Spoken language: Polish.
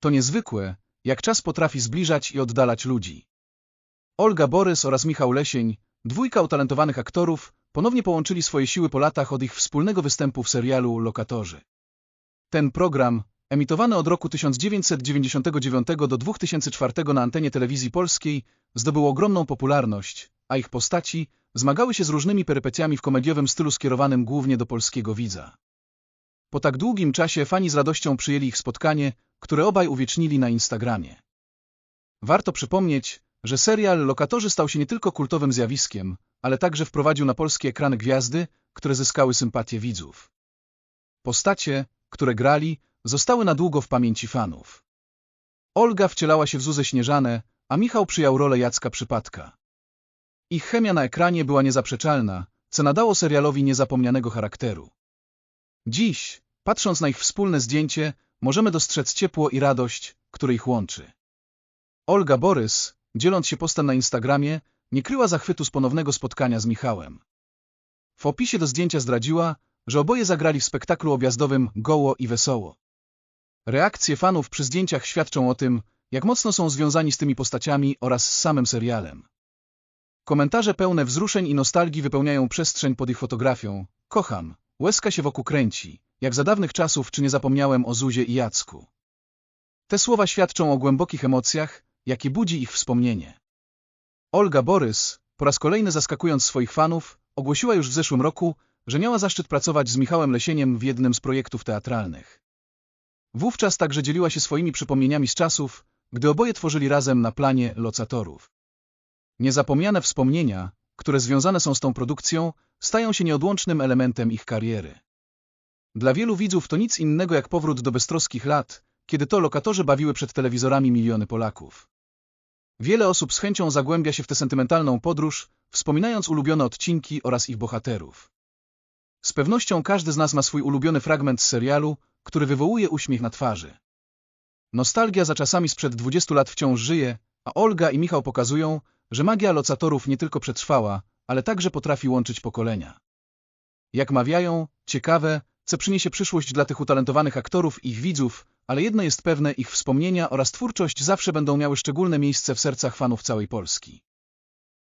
To niezwykłe, jak czas potrafi zbliżać i oddalać ludzi. Olga Borys oraz Michał Lesień, dwójka utalentowanych aktorów, ponownie połączyli swoje siły po latach od ich wspólnego występu w serialu Lokatorzy. Ten program, emitowany od roku 1999 do 2004 na antenie telewizji polskiej, zdobył ogromną popularność, a ich postaci zmagały się z różnymi perypetiami w komediowym stylu skierowanym głównie do polskiego widza. Po tak długim czasie fani z radością przyjęli ich spotkanie, które obaj uwiecznili na Instagramie. Warto przypomnieć, że serial Lokatorzy stał się nie tylko kultowym zjawiskiem, ale także wprowadził na polskie ekrany gwiazdy, które zyskały sympatię widzów. Postacie, które grali, zostały na długo w pamięci fanów. Olga wcielała się w Zuzę Śnieżanę, a Michał przyjął rolę Jacka Przypadka. Ich chemia na ekranie była niezaprzeczalna, co nadało serialowi niezapomnianego charakteru. Dziś, patrząc na ich wspólne zdjęcie, możemy dostrzec ciepło i radość, które ich łączy. Olga Borys, dzieląc się postem na Instagramie, nie kryła zachwytu z ponownego spotkania z Michałem. W opisie do zdjęcia zdradziła, że oboje zagrali w spektaklu objazdowym Goło i Wesoło. Reakcje fanów przy zdjęciach świadczą o tym, jak mocno są związani z tymi postaciami oraz z samym serialem. Komentarze pełne wzruszeń i nostalgii wypełniają przestrzeń pod ich fotografią. Kocham, łezka się wokół kręci, jak za dawnych czasów, czy nie zapomniałem o Zuzie i Jacku. Te słowa świadczą o głębokich emocjach, jakie budzi ich wspomnienie. Olga Borys, po raz kolejny zaskakując swoich fanów, ogłosiła już w zeszłym roku, że miała zaszczyt pracować z Michałem Lesieniem w jednym z projektów teatralnych. Wówczas także dzieliła się swoimi przypomnieniami z czasów, gdy oboje tworzyli razem na planie Locatorów. Niezapomniane wspomnienia, które związane są z tą produkcją, stają się nieodłącznym elementem ich kariery. Dla wielu widzów to nic innego jak powrót do beztroskich lat, kiedy to lokatorzy bawiły przed telewizorami miliony Polaków. Wiele osób z chęcią zagłębia się w tę sentymentalną podróż, wspominając ulubione odcinki oraz ich bohaterów. Z pewnością każdy z nas ma swój ulubiony fragment z serialu, który wywołuje uśmiech na twarzy. Nostalgia za czasami sprzed 20 lat wciąż żyje, a Olga i Michał pokazują, że magia locatorów nie tylko przetrwała, ale także potrafi łączyć pokolenia. Jak mawiają, ciekawe, co przyniesie przyszłość dla tych utalentowanych aktorów i ich widzów, ale jedno jest pewne, ich wspomnienia oraz twórczość zawsze będą miały szczególne miejsce w sercach fanów całej Polski.